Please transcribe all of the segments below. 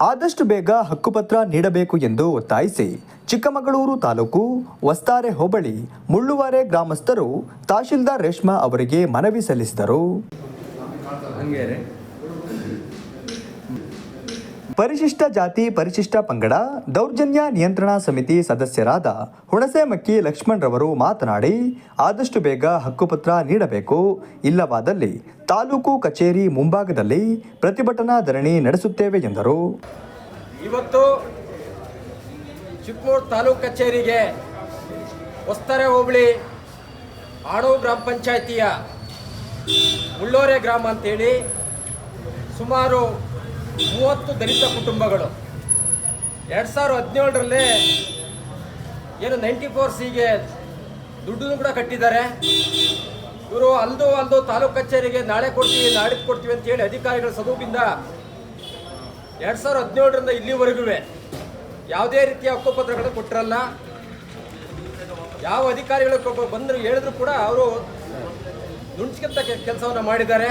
ಆದಷ್ಟು ಬೇಗ ಹಕ್ಕುಪತ್ರ ನೀಡಬೇಕು ಎಂದು ಒತ್ತಾಯಿಸಿ ಚಿಕ್ಕಮಗಳೂರು ತಾಲೂಕು ವಸ್ತಾರೆ ಹೋಬಳಿ ಮುಳ್ಳುವಾರೆ ಗ್ರಾಮಸ್ಥರು ತಹಶೀಲ್ದಾರ್ ರೇಷ್ಮಾ ಅವರಿಗೆ ಮನವಿ ಸಲ್ಲಿಸಿದರು. ಪರಿಶಿಷ್ಟ ಜಾತಿ, ಪರಿಶಿಷ್ಟ ಪಂಗಡ, ದೌರ್ಜನ್ಯ ನಿಯಂತ್ರಣ ಸಮಿತಿ ಸದಸ್ಯರಾದ ಹುಣಸೆಮಕ್ಕಿ ಲಕ್ಷ್ಮಣ್ ರವರು ಮಾತನಾಡಿ, ಆದಷ್ಟು ಬೇಗ ಹಕ್ಕುಪತ್ರ ನೀಡಬೇಕು. ಇಲ್ಲವಾದಲ್ಲಿ ತಾಲೂಕು ಕಚೇರಿ ಮುಂಭಾಗದಲ್ಲಿ ಪ್ರತಿಭಟನಾ ಧರಣಿ ನಡೆಸುತ್ತೇವೆ ಎಂದರು. ಇವತ್ತು ಚಿಕ್ಕಮೂರು ತಾಲೂಕು ಕಚೇರಿಗೆ ಹೊಸ್ತಾರೆ ಹೋಬಳಿ ಆಡೋ ಗ್ರಾಮ ಪಂಚಾಯಿತಿಯ ಮುಳ್ಳೋರೆ ಗ್ರಾಮ ಅಂತೇಳಿ ಸುಮಾರು ಮೂವತ್ತು ದಲಿತ ಕುಟುಂಬಗಳು. ಎರಡು ಸಾವಿರದ ಹದಿನೇಳರಲ್ಲಿ ಏನು ನೈಂಟಿ ಫೋರ್ ಸಿಗೆ ದುಡ್ಡನ್ನು ಕೂಡ ಕಟ್ಟಿದ್ದಾರೆ. ಇವರು ಅಲ್ದು ಅಲ್ದು ತಾಲೂಕು ಕಚೇರಿಗೆ ನಾಳೆ ಕೊಡ್ತೀವಿ ನಾಳೆ ಕೊಡ್ತೀವಿ ಅಂತೇಳಿ ಅಧಿಕಾರಿಗಳ ಸ್ವರೂಪಿಂದ ಎರಡು ಸಾವಿರದ ಹದಿನೇಳರಿಂದ ಇಲ್ಲಿವರೆಗೂ ಯಾವುದೇ ರೀತಿಯ ಹಕ್ಕುಪತ್ರಗಳನ್ನು ಕೊಟ್ಟಿರಲ್ಲ. ಯಾವ ಅಧಿಕಾರಿಗಳು ಬಂದ್ರು ಹೇಳಿದ್ರು ಕೂಡ ಅವರು ನುಣ್ಸ್ಕಂತ ಕೆಲಸವನ್ನು ಮಾಡಿದ್ದಾರೆ.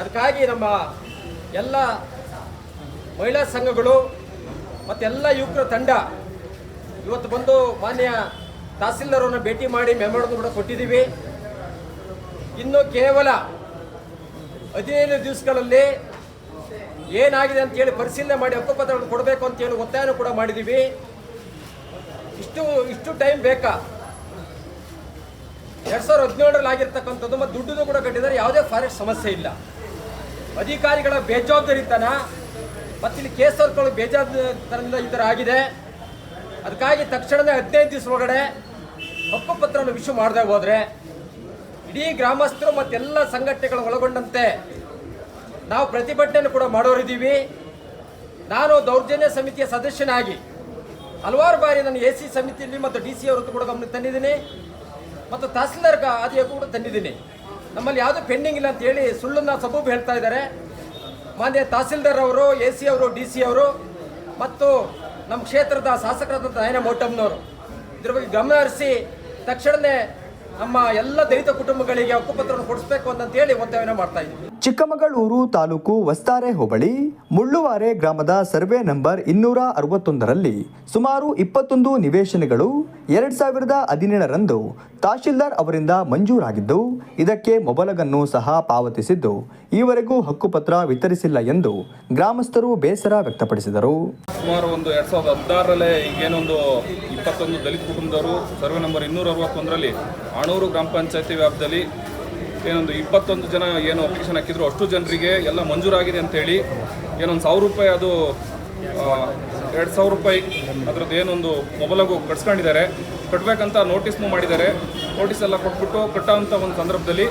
ಅದಕ್ಕಾಗಿ ನಮ್ಮ ಎಲ್ಲ ಮಹಿಳಾ ಸಂಘಗಳು ಮತ್ತೆಲ್ಲ ಯುವಕರ ತಂಡ ಇವತ್ತು ಬಂದು ಮಾನ್ಯ ತಹಸೀಲ್ದಾರವನ್ನು ಭೇಟಿ ಮಾಡಿ ಮೆಮೊರನ್ನು ಕೂಡ ಕೊಟ್ಟಿದ್ದೀವಿ. ಇನ್ನು ಕೇವಲ ಹದಿನೈದು ದಿವಸಗಳಲ್ಲಿ ಏನಾಗಿದೆ ಅಂತೇಳಿ ಪರಿಶೀಲನೆ ಮಾಡಿ ಹಕ್ಕುಪತ್ರಗಳನ್ನು ಕೊಡಬೇಕು ಅಂತೇಳಿ ಒತ್ತಾಯನೂ ಕೂಡ ಮಾಡಿದ್ದೀವಿ. ಇಷ್ಟು ಇಷ್ಟು ಟೈಮ್ ಬೇಕಾ? ಎರಡು ಸಾವಿರದ ಹದಿನೇಳರಲ್ಲಿ ಆಗಿರ್ತಕ್ಕಂಥದ್ದು, ಮತ್ತು ದುಡ್ಡನ್ನು ಕೂಡ ಕಟ್ಟಿದರೆ ಯಾವುದೇ ಫಾರೆಸ್ಟ್ ಸಮಸ್ಯೆ ಇಲ್ಲ. ಅಧಿಕಾರಿಗಳ ಬೇಜವಾಬ್ದಾರಿತನ ಮತ್ತು ಇಲ್ಲಿ ಕೇಸ್ ಬೇಜವಾಬ್ದಾರಿತನದಿಂದ ಈ ಥರ ಆಗಿದೆ. ಅದಕ್ಕಾಗಿ ತಕ್ಷಣವೇ ಹದಿನೈದು ದಿವಸ ಒಳಗಡೆ ಹಕ್ಕುಪತ್ರವನ್ನು ವಿಶ್ವ ಮಾಡದೆ ಹೋದರೆ ಇಡೀ ಗ್ರಾಮಸ್ಥರು ಮತ್ತೆಲ್ಲ ಸಂಘಟನೆಗಳು ಒಳಗೊಂಡಂತೆ ನಾವು ಪ್ರತಿಭಟನೆಯನ್ನು ಕೂಡ ಮಾಡೋರಿದ್ದೀವಿ ನಾನು ದೌರ್ಜನ್ಯ ಸಮಿತಿಯ ಸದಸ್ಯನಾಗಿ ಹಲವಾರು ಬಾರಿ ನಾನು ಎ ಸಿ ಸಮಿತಿಯಲ್ಲಿ ಮತ್ತು ಡಿ ಸಿ ಅವ್ರದ್ದು ಕೂಡ ಗಮನ ತಂದಿದ್ದೀನಿ. ಮತ್ತು ತಹಸೀಲ್ದಾರ್ ಆದಿಯಾಗೂ ಕೂಡ ತಂದಿದ್ದೀನಿ. ನಮ್ಮಲ್ಲಿ ಯಾವುದೂ ಪೆಂಡಿಂಗ್ ಇಲ್ಲ ಅಂತ ಹೇಳಿ ಸುಳ್ಳನ್ನ ಸಬೂಬು ಹೇಳ್ತಾ ಇದ್ದಾರೆ. ಮಾನ್ಯ ತಹಸೀಲ್ದಾರ್ ಅವರು, ಎ ಸಿ ಅವರು, ಡಿ ಸಿ ಅವರು ಮತ್ತು ನಮ್ಮ ಕ್ಷೇತ್ರದ ಶಾಸಕರಾದಂಥ ನಯನ ಮೋಟಮ್ನವರು ಇದ್ರ ಬಗ್ಗೆ ಗಮನ ಹರಿಸಿ ತಕ್ಷಣವೇ ನಮ್ಮ ಎಲ್ಲ ದಲಿತ ಕುಟುಂಬಗಳಿಗೆ ಹಕ್ಕುಪತ್ರವನ್ನು ಕೊಡಿಸ್ಬೇಕು ಅಂತಂತೇಳಿ ಒತ್ತಾಯನ ಮಾಡ್ತಾ ಇದ್ದೀವಿ. ಚಿಕ್ಕಮಗಳೂರು ತಾಲೂಕು ವಸ್ತಾರೆ ಹೋಬಳಿ, ಮುಳ್ಳುವಾರೆ ಗ್ರಾಮದ ಸರ್ವೆ ನಂಬರ್ ಇನ್ನೂರ ಅರವತ್ತೊಂದರಲ್ಲಿ ಸುಮಾರು ಇಪ್ಪತ್ತೊಂದು ನಿವೇಶನಗಳು ಎರಡ್ ಸಾವಿರದ ಹದಿನೇಳರಂದು ತಹಶೀಲ್ದಾರ್ ಅವರಿಂದ ಮಂಜೂರಾಗಿದ್ದು, ಇದಕ್ಕೆ ಮೊಬಲಗನ್ನು ಸಹ ಪಾವತಿಸಿದ್ದು, ಈವರೆಗೂ ಹಕ್ಕುಪತ್ರ ವಿತರಿಸಿಲ್ಲ ಎಂದು ಗ್ರಾಮಸ್ಥರು ಬೇಸರ ವ್ಯಕ್ತಪಡಿಸಿದರು. ಸುಮಾರು ಒಂದು ಎರಡು ಸಾವಿರದ ಹದಿನಾರರಲ್ಲೇ ಈಗೇನೊಂದು ಇಪ್ಪತ್ತೊಂದು ದಲಿತ ಕುಟುಂಬದವರು ಸರ್ವೆ ನಂಬರ್ ಇನ್ನೂರ ಅರವತ್ತೊಂದರಲ್ಲಿ ಆಣೂರು ಗ್ರಾಮ ಪಂಚಾಯತಿ ವ್ಯಾಪ್ತಿಯಲ್ಲಿ ಏನೊಂದು ಇಪ್ಪತ್ತೊಂದು ಜನ ಏನು ಅಪ್ಲಿಕೇಶನ್ ಹಾಕಿದ್ರು, ಅಷ್ಟು ಜನರಿಗೆ ಎಲ್ಲ ಮಂಜೂರಾಗಿದೆ ಅಂತೇಳಿ ಏನೊಂದು ಸಾವಿರ ರೂಪಾಯಿ ಅದು ಎರಡು ಸಾವಿರ ರೂಪಾಯಿ ಅದ್ರದ್ದು ಏನೊಂದು ಮೊಬೈಲಾಗು ಕಟ್ಸ್ಕೊಂಡಿದ್ದಾರೆ. ಕಟ್ಟಬೇಕಂತ ನೋಟಿಸ್ನು ಮಾಡಿದ್ದಾರೆ. ನೋಟಿಸ್ ಎಲ್ಲ ಕೊಟ್ಬಿಟ್ಟು ಕಟ್ಟೋವಂಥ ಒಂದು ಸಂದರ್ಭದಲ್ಲಿ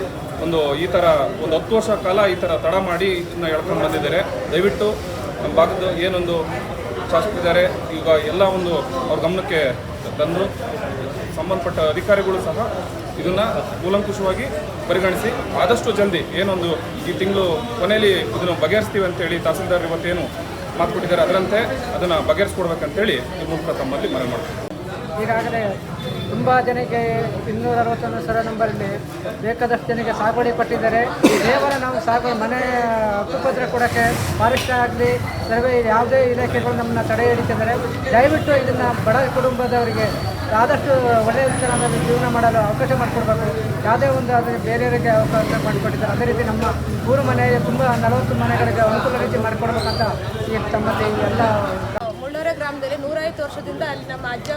ಒಂದು ಈ ಥರ ಒಂದು ಹತ್ತು ವರ್ಷ ಕಾಲ ಈ ಥರ ತಡ ಮಾಡಿ ಇದನ್ನ ಹೇಳ್ಕೊಂಡು ಬಂದಿದ್ದಾರೆ. ದಯವಿಟ್ಟು ನಮ್ಮ ಭಾಗದ ಏನೊಂದು ಶಾಸಕರಿದ್ದಾರೆ. ಈಗ ಎಲ್ಲ ಒಂದು ಅವ್ರ ಗಮನಕ್ಕೆ ತಂದು ಸಂಬಂಧಪಟ್ಟ ಅಧಿಕಾರಿಗಳು ಸಹ ಇದನ್ನು ಕೂಲಂಕುಷವಾಗಿ ಪರಿಗಣಿಸಿ ಆದಷ್ಟು ಜಲ್ದಿ ಏನೊಂದು ಈ ತಿಂಗಳು ಕೊನೆಯಲ್ಲಿ ಇದನ್ನು ಬಗೆಹರಿಸ್ತೀವಿ ಅಂತೇಳಿ ತಹಸೀಲ್ದಾರ್ ಇವತ್ತೇನು ಮಾತು ಕೊಟ್ಟಿದ್ದಾರೆ ಅದರಂತೆ ಅದನ್ನು ಬಗೆಹರಿಸ್ಕೊಡ್ಬೇಕಂತೇಳಿ ಈ ಮೂಲಕ ತಮ್ಮಲ್ಲಿ ಮನವಿ ಮಾಡ್ತೀನಿ. ಈಗಾಗಲೇ ತುಂಬ ಜನಕ್ಕೆ ಇನ್ನೂರ ಅರವತ್ತೊಂದು ಸರ ನಂಬರಲ್ಲಿ ಬೇಕಾದಷ್ಟು ಜನಕ್ಕೆ ಸಾಗುವಳಿ ಕೊಟ್ಟಿದ್ದಾರೆ. ದೇವರ ನಾವು ಸಾಗುವ ಮನೆ ಹಕ್ಕುಪತ್ರ ಕೊಡೋಕ್ಕೆ ಫಾರೆಸ್ಟ್ ಆಗಲಿ, ಸರ್ವೆ ಯಾವುದೇ ಇಲಾಖೆಗಳು ನಮ್ಮನ್ನ ತಡೆ ಹಿಡಿತಿದ್ದಾರೆ. ದಯವಿಟ್ಟು ಇದನ್ನು ಬಡ ಕುಟುಂಬದವರಿಗೆ ಆದಷ್ಟು ಒಳ್ಳೆಯ ವಿಚಾರದಲ್ಲಿ ಜೀವನ ಮಾಡಲು ಅವಕಾಶ ಮಾಡಿಕೊಡ್ಬೇಕು. ಯಾವುದೇ ಒಂದು ಆದರೆ ಬೇರೆಯವರಿಗೆ ಅವಕಾಶ ಮಾಡಿಕೊಟ್ಟಿದ್ದಾರೆ. ಅದೇ ರೀತಿ ನಮ್ಮ ಊರು ಮನೆ ತುಂಬ ನಲವತ್ತು ಮನೆಗಳಿಗೆ ಅನುಕೂಲ ರೀತಿ ಮಾಡಿಕೊಡ್ಬೇಕಂತ ಈ ತಮ್ಮಲ್ಲಿ ಎಲ್ಲ ಗ್ರಾಮದಲ್ಲಿ ವರ್ಷದಿಂದ ಅಲ್ಲಿ ನಮ್ಮ ಅಜ್ಜ,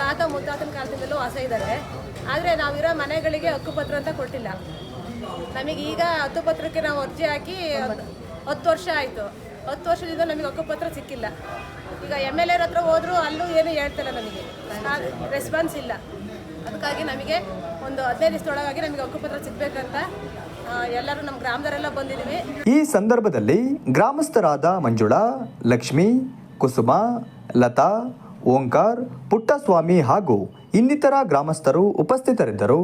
ತಾತ ಮುತ್ತಾತನ ಕಾಲದಿಂದಲೂ ವಾಸ ಇದ್ದಾರೆ. ಆದರೆ ನಾವಿರೋ ಮನೆಗಳಿಗೆ ಹಕ್ಕುಪತ್ರ ಅಂತ ಕೊಟ್ಟಿಲ್ಲ. ನಮಗೆ ಈಗ ಹಕ್ಕುಪತ್ರಕ್ಕೆ ನಾವು ಅರ್ಜಿ ಹಾಕಿ ಹತ್ತು ವರ್ಷ ಆಯಿತು. ಹತ್ತು ವರ್ಷದಿಂದ ನಮಗೆ ಹಕ್ಕುಪತ್ರ ಸಿಕ್ಕಿಲ್ಲ. ಈಗ ಎಂ ಎಲ್ ಎರ್ ಹತ್ರ ಹೋದರೂ ಅಲ್ಲೂ ಏನು ಹೇಳ್ತಾರೆ ನಮಗೆ. ರೆಸ್ಪಾನ್ಸ್ ಇಲ್ಲ. ಅದಕ್ಕಾಗಿ ನಮಗೆ ಒಂದು ಹದಿನೈದು ದಿವಸದೊಳಗಾಗಿ ನಮಗೆ ಹಕ್ಕುಪತ್ರ ಸಿಗಬೇಕಂತ ಎಲ್ಲರೂ ನಮ್ಮ ಗ್ರಾಮದವರೆಲ್ಲ ಬಂದಿದ್ದೀವಿ. ಈ ಸಂದರ್ಭದಲ್ಲಿ ಗ್ರಾಮಸ್ಥರಾದ ಮಂಜುಳಾ, ಲಕ್ಷ್ಮಿ, ಕುಸುಮ ಲತಾ ಓಂಕಾರ್ ಪುಟ್ಟಸ್ವಾಮಿ ಹಾಗೂ ಇನ್ನಿತರ ಗ್ರಾಮಸ್ಥರು ಉಪಸ್ಥಿತರಿದ್ದರು.